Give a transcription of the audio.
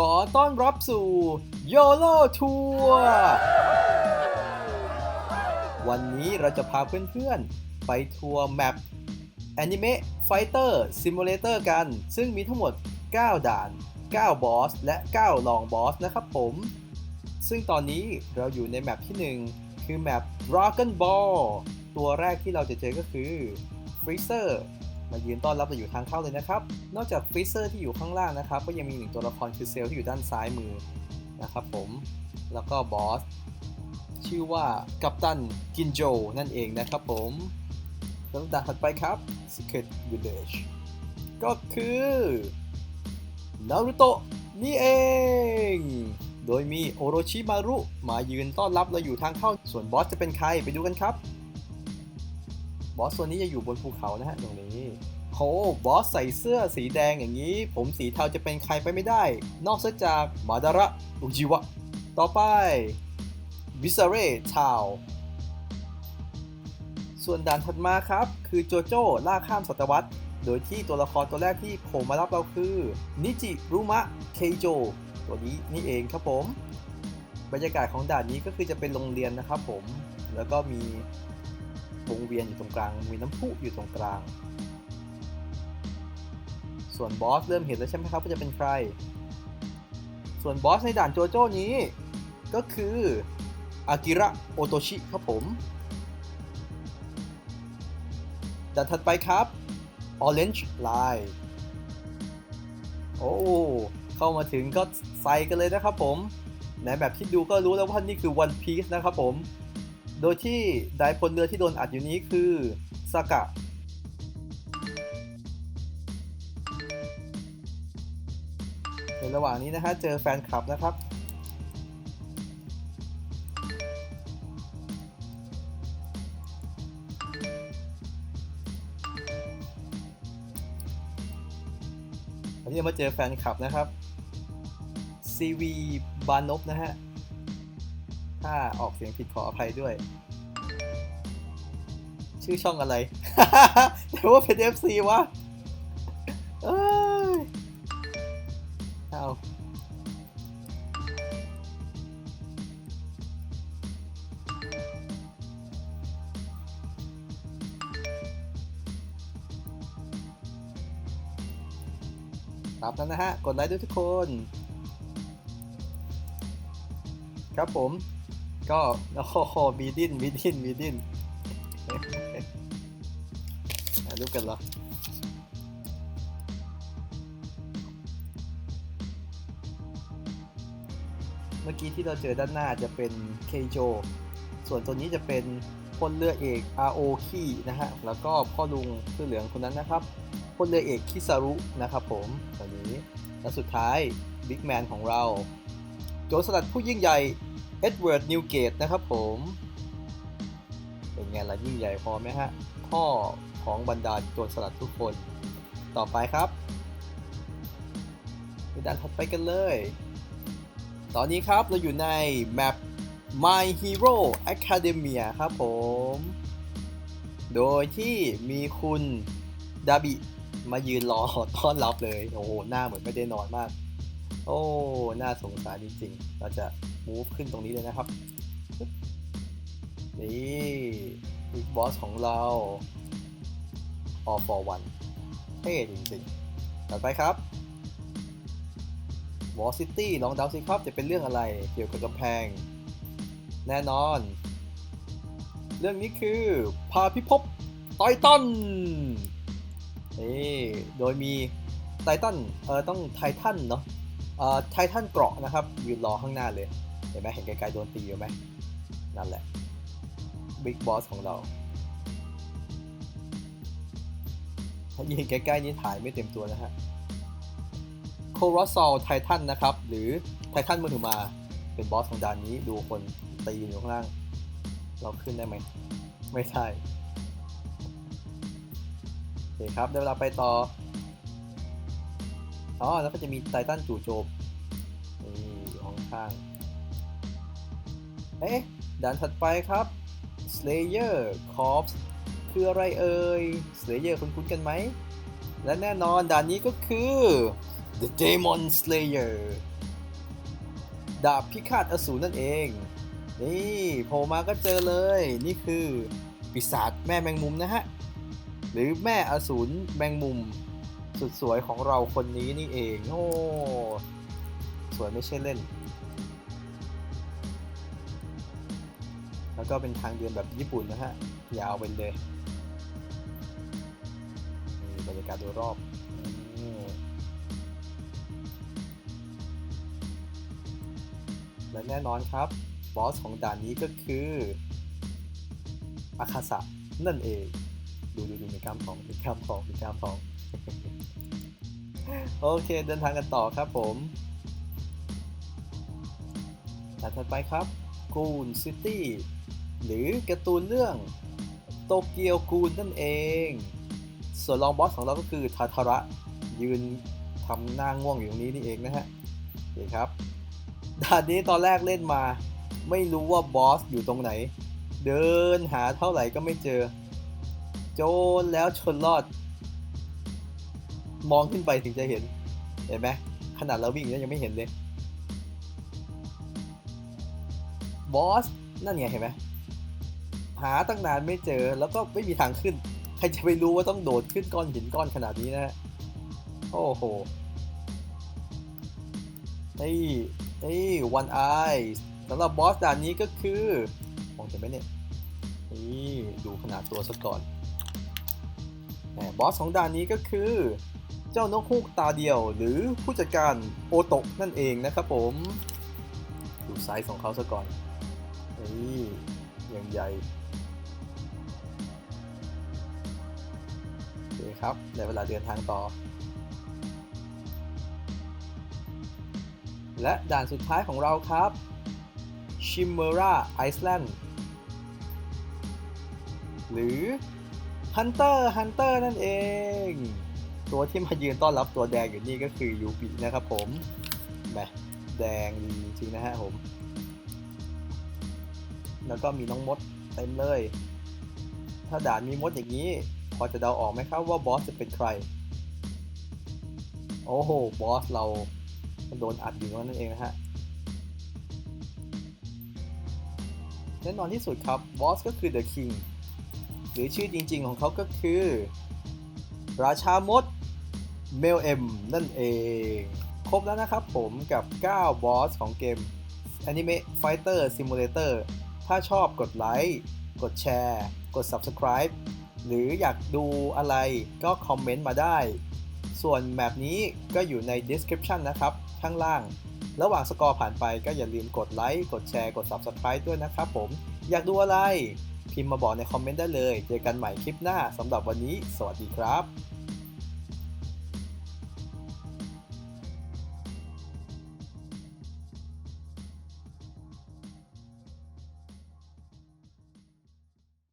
ขอต้อนรับสู่ YOLO Tour วันนี้เราจะพาเพื่อนๆ ไปทัวร์แมป Anime Fighter Simulator กัน ซึ่งมีทั้งหมด 9 ด่าน 9 บอส และ 9 ลองบอสนะครับผม ซึ่งตอนนี้เราอยู่ในแมปที่ 1 คือแมป Dragon Ball ตัวแรกที่เราจะเจอก็คือ Freezer มายืนต้อนรับเราอยู่ทางเข้าเลยนะครับ นอกจาก Freezer ที่อยู่ข้างล่างนะครับ ก็ยังมีหนึ่งตัวละครคือเซลล์ที่อยู่ด้านซ้ายมือนะครับผมแล้วก็บอสชื่อว่ากัปตันกินโจนั่นเองนะครับผมลำดับถัดไปครับ Secret Village ก็คือนารุโตะนี่เอง โดยมีโอโรชิมารุมายืนต้อนรับเราอยู่ทางเข้า ส่วนบอสจะเป็นใครไปดูกันครับ บอสตัวนี้จะอยู่บนภูเขานะฮะตรงนี้โหบอสใส่เสื้อสีแดงอย่างนี้ ผมสีเทาจะเป็นใครไปไม่ได้ นอกจากมาดาระอุจิวะ ต่อไปวิซาเร่ชาว ส่วนด่านถัดมาครับ คือโจโจ้ล่าข้ามศตวรรษ โดยที่ตัวละครตัวแรกที่โผล่มารับเราคือ นิจิรุมะเคโจ ตัวนี้นี่เองครับผม บรรยากาศของด่านนี้ก็คือจะเป็นโรงเรียนนะครับผม แล้วก็มี วงเวียนอยู่ตรงกลาง มีน้ำพุอยู่ตรงกลาง ส่วนบอสเริ่มเห็นแล้วใช่ไหมครับว่าจะเป็นใคร ส่วนบอสในด่านโจโจ้นี้ ก็คืออากิระโอโตชิครับผมด่านถัดไปครับ Orange Line โอ้เข้ามาถึงก็ใส่กันเลยนะครับผมในแบบที่ดูก็รู้แล้วว่านี่คือ One Piece นะครับผม โดยที่ไดพลเรือที่โดนอัดอยู่นี้คือสากะ ในระหว่างนี้นะฮะเจอแฟนคลับนะครับวันนี้มาเจอแฟนคลับนะครับ CV บานบนะฮะ ถ้าออกเสียงผิดขออภัยด้วย ชื่อช่องอะไรแต่ว่าเป็น FC วะเอ้ยเอารับแล้วนะฮะ กดไลค์ด้วยทุกคน ครับผม ก็โอ้โหมีดินมีดินมีดินถ่ายรูปกันเหรอเมื่อกี้ที่เราเจอด้านหน้าจะเป็นเคโจส่วนตัวนี้จะเป็นพลเรือเอกอาโอคีนะฮะ แล้วก็พ่อลุงเสื้อเหลืองคนนั้นนะครับพลเรือเอกคิซารุนะครับผมตัวนี้และสุดท้ายบิ๊กแมนของเรา โจรสลัดผู้ยิ่งใหญ่ เอ็ดเวิร์ดนิวเกตนะครับผม เป็นไงล่ะยิ่งใหญ่พอไหมฮะ พ่อของบรรดาโจรสลัดทุกคน ต่อไปครับไปด่านถัดไปกันเลย ตอนนี้ครับเราอยู่ในแมป My Hero Academia ครับผม โดยที่มีคุณดาบิมายืนรอต้อนรับเลย โอ้โห หน้าเหมือนไม่ได้นอนมาก โอ้ น่าสงสารจริงๆ เราจะ move ขึ้นตรงนี้เลยนะครับ นี่บิ๊กบอสของเรา all for one เท่จริงๆ ต่อไปครับวอลซิตี้ลองเดาสิครับ จะเป็นเรื่องอะไรเกี่ยวกับกำแพง แน่นอน เรื่องนี้คือ พาพิภพไททันนี่โดยมีไททันเออต้องไททันเนาะ ไททันเกราะนะครับยืนรอข้างหน้าเลย เห็นไหมเห็นไกลๆโดนตีอยู่ไหมนั่นแหละบิ๊กบอสของเรา ถ้ายืนใกล้ๆนี่ถ่ายไม่เต็มตัวนะฮะโครสซอลไททันนะครับ หรือไททันมือถือมาเป็นบอสของด่านนี้ดูคนตีอยู่ข้างล่าง เราขึ้นได้ไหม ไม่ใช่โอเคครับได้เวลาไปต่อ อ๋อแล้วก็จะมีไททันจู่โจมนี่อยู่ข้างๆเอ๊ะด่านถัดไปครับ Slayer Corps คืออะไรเอ่ย Slayer คุ้นๆกันไหม และแน่นอนด่านนี้ก็คือ The Demon Slayer ดาบพิฆาตอสูรนั่นเอง นี่โผล่มาก็เจอเลย นี่คือ ปีศาจแม่แมงมุมนะฮะ หรือแม่อสูรแมงมุม สุดสวยของเราคนนี้นี่เองโอ้สวยไม่ใช่เล่น แล้วก็เป็นทางเดินแบบญี่ปุ่นนะฮะ ยาวไปเลยนี่บรรยากาศโดยรอบและแน่นอนครับบอสของด่านนี้ก็คืออาคาสะนั่นเอง ดูดูดูมีกล้ามทองมีกล้ามทองมีกล้ามทอง โอเคเดินทางกันต่อครับผมด่านถัดไปครับกูนซิตี้หรือการ์ตูนเรื่องโตเกียวกูนนั่นเอง ส่วนรองบอสของเราก็คือทาทาระยืนทำหน้าง่วงอยู่ตรงนี้นี่เองนะฮะโอเคครับด่านนี้ตอนแรกเล่นมา ไม่รู้ว่าบอสอยู่ตรงไหน เดินหาเท่าไหร่ก็ไม่เจอ โจนแล้วชนรอด มองขึ้นไปถึงจะเห็น เห็นไหมขนาดเราวิ่งยังไม่เห็นเลยบอสนั่นไงเห็นไหมหาตั้งนานไม่เจอแล้วก็ไม่มีทางขึ้น ใครจะไปรู้ว่าต้องโดดขึ้นก้อนหินก้อนขนาดนี้นะฮะโอ้โหไอ้ไอ้วันไอสำหรับบอสด่านนี้ก็คือมองเห็นไหมเนี่ยนี่ดูขนาดตัวซะก่อนแหมบอสของด่านนี้ก็คือ เจ้านกฮูกตาเดียว หรือผู้จัดการโอโตะนั่นเองนะครับผม ดูไซส์ของเขาซะก่อนนี่อย่างใหญ่โอเคครับในเวลาเดินทางต่อ และด่านสุดท้ายของเราครับ Chimera Island หรือ Hunter Hunter นั่นเอง ตัวที่มายืนต้อนรับตัวแดงอยู่นี่ก็คือยูบินะครับผมแหมแดงดีจริงๆนะฮะผม แล้วก็มีน้องมดเต็มเลย ถ้าด่านมีมดอย่างนี้ พอจะเดาออกไหมครับว่าบอสจะเป็นใคร โอ้โห บอสเราโดนอัดอยู่นั่นเองนะฮะแน่นอนที่สุดครับ บอสก็คือ The King หรือชื่อจริงๆของเขาก็คือ ราชามด เมลเอ็มนั่นเอง ครบแล้วนะครับผมกับ 9 บอสของเกม Anime Fighter Simulator ถ้าชอบกดไลค์กดแชร์ กด Subscribe หรืออยากดูอะไรก็คอมเมนต์มาได้ ส่วนแมปนี้ก็อยู่ใน description นะครับ ข้างล่าง ระหว่างสกอร์ผ่านไปก็อย่าลืมกดไลค์กดแชร์กด Subscribe ด้วยนะครับผม อยากดูอะไร พิมพ์มาบอกในคอมเมนต์ได้เลย เจอกันใหม่คลิปหน้าสำหรับวันนี้ สวัสดีครับ